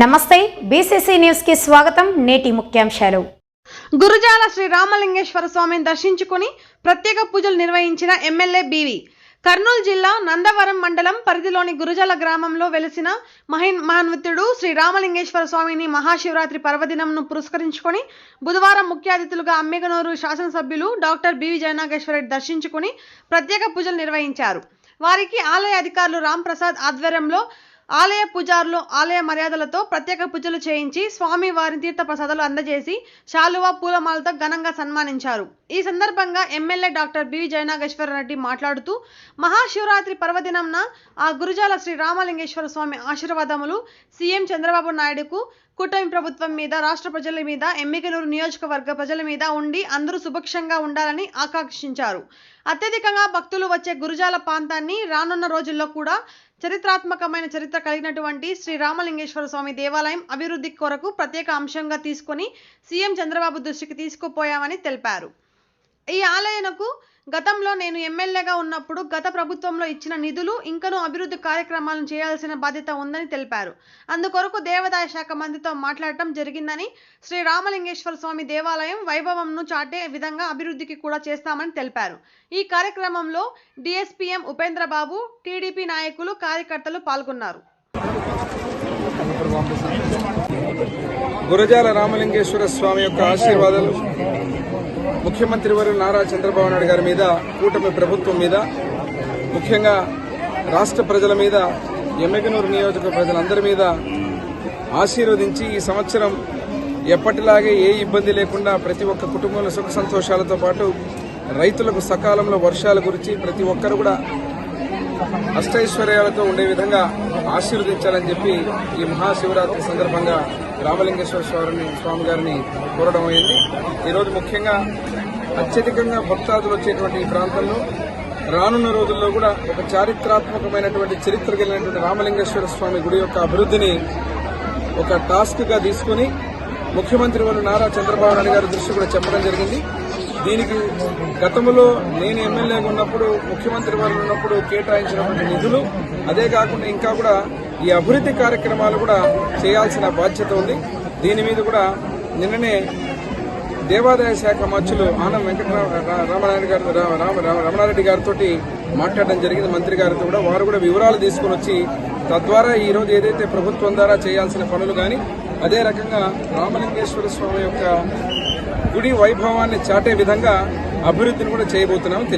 నమస్తే బీసీసీ న్యూస్కి స్వాగతం నేటి ముఖ్యాంశాలు. గురుజాల శ్రీ రామలింగేశ్వర స్వామిని దర్శించుకుని ప్రత్యేక పూజలు నిర్వహించిన ఎమ్మెల్యే బీవి. కర్నూలు జిల్లా నందవరం మండలం పరిధిలోని గురుజాల గ్రామంలో వెలిసిన మహిన్ మహాన్వితుడు శ్రీ రామలింగేశ్వర స్వామిని మహాశివరాత్రి పర్వదినంను పురస్కరించుకొని బుధవారం ముఖ్య అతిథులుగా అమ్మిగనూరు శాసనసభ్యులు డాక్టర్ బివి జయనాగేశ్వరరెడ్డి దర్శించుకుని ప్రత్యేక పూజలు నిర్వహించారు. వారికి ఆలయ అధికారులు రాంప్రసాద్ ఆధ్వర్యంలో ఆలయ పూజారులు ఆలయ మర్యాదలతో ప్రత్యేక పూజలు చేయించి స్వామి వారి తీర్థ ప్రసాదాలు అందజేసి శాలువ పూలమాలతో ఘనంగా సన్మానించారు. ఈ సందర్భంగా MLA doctor B Jayanageswara Reddy మాట్లాడుతూ మహాశివరాత్రి పర్వదినంన ఆ గురుజాల శ్రీ రామలింగేశ్వర స్వామి ఆశీర్వాదములు సీఎం చంద్రబాబు నాయుడుకు కూటమి ప్రభుత్వం మీద రాష్ట్ర ప్రజల మీద ఎమ్మికనూరు నియోజకవర్గ ప్రజల మీద ఉండి అందరూ సుభిక్షంగా ఉండాలని ఆకాంక్షించారు. అత్యధికంగా భక్తులు వచ్చే గురుజాల ప్రాంతాన్ని రానున్న రోజుల్లో కూడా చరిత్రాత్మకమైన చరిత్ర కలిగినటువంటి శ్రీ రామలింగేశ్వర స్వామి దేవాలయం అభివృద్ధి కొరకు ప్రత్యేక అంశంగా తీసుకొని సీఎం చంద్రబాబు దృష్టికి తీసుకుపోయామని తెలిపారు. ఈ ఆలయనకు గతంలో నేను ఎమ్మెల్యేగా ఉన్నప్పుడు గత ప్రభుత్వంలో ఇచ్చిన నిధులు ఇంకనూ అభివృద్ధి కార్యక్రమాలను చేయాల్సిన బాధ్యత ఉందని తెలిపారు. అందుకొరకు దేవాదాయ శాఖ మంత్రితో మాట్లాడటం జరిగిందని శ్రీ రామలింగేశ్వర స్వామి దేవాలయం వైభవంను చాటే విధంగా అభివృద్ధికి కూడా చేస్తామని తెలిపారు. ఈ కార్యక్రమంలో డిఎస్పీఎం ఉపేంద్రబాబు టీడీపీ నాయకులు కార్యకర్తలు పాల్గొన్నారు. గురజాల రామలింగేశ్వర స్వామి యొక్క ఆశీర్వాదాలు. ముఖ్యమంత్రి వారు నారా చంద్రబాబు నాయుడు గారి మీద కూటమి ప్రభుత్వం మీద ముఖ్యంగా రాష్ట్ర ప్రజల మీద ఎమ్మెగనూరు నియోజక ప్రజలందరి మీద ఆశీర్వదించి ఈ సంవత్సరం ఎప్పటిలాగే ఏ ఇబ్బంది లేకుండా ప్రతి ఒక్క కుటుంబంలో సుఖ సంతోషాలతో పాటు రైతులకు సకాలంలో వర్షాలు గురించి ప్రతి ఒక్కరు కూడా అష్టైశ్వర్యాలతో ఉండే విధంగా ఆశీర్వదించాలని చెప్పి ఈ మహాశివరాత్రి సందర్భంగా రామలింగేశ్వర స్వామిని స్వామి గారిని కోరడం అయింది. ఈరోజు ముఖ్యంగా అత్యధికంగా భక్తాదులు వచ్చేటువంటి ఈ ప్రాంతంలో రానున్న రోజుల్లో కూడా ఒక చారిత్రాత్మకమైనటువంటి చరిత్ర కలిగినటువంటి రామలింగేశ్వర స్వామి గుడి యొక్క అభివృద్ధిని ఒక టాస్క్గా తీసుకుని ముఖ్యమంత్రి వారు నారా చంద్రబాబు నాయుడు గారి దృష్టి కూడా చెప్పడం జరిగింది. దీనికి గతంలో నేను ఎమ్మెల్యేగా ఉన్నప్పుడు ముఖ్యమంత్రి వారు ఉన్నప్పుడు కేటాయించినటువంటి నిధులు అదే కాకుండా ఇంకా కూడా ఈ అభివృద్ధి కార్యక్రమాలు కూడా చేయాల్సిన బాధ్యత ఉంది. దీని మీద కూడా నిన్ననే దేవాదాయ శాఖ మంత్రులు ఆనం వెంకటరామనాయుడు గారు రామ రామ- రమణారెడ్డి గారితో మాట్లాడడం జరిగింది. మంత్రి గారితో కూడా వారు కూడా వివరాలు తీసుకుని వచ్చి తద్వారా ఈరోజు ఏదైతే ప్రభుత్వం ద్వారా చేయాల్సిన పనులు కానీ అదే రకంగా రామలింగేశ్వర స్వామి యొక్క గుడి వైభవాన్ని చాటే విధంగా అభివృద్ధిని కూడా చేయబోతున్నామని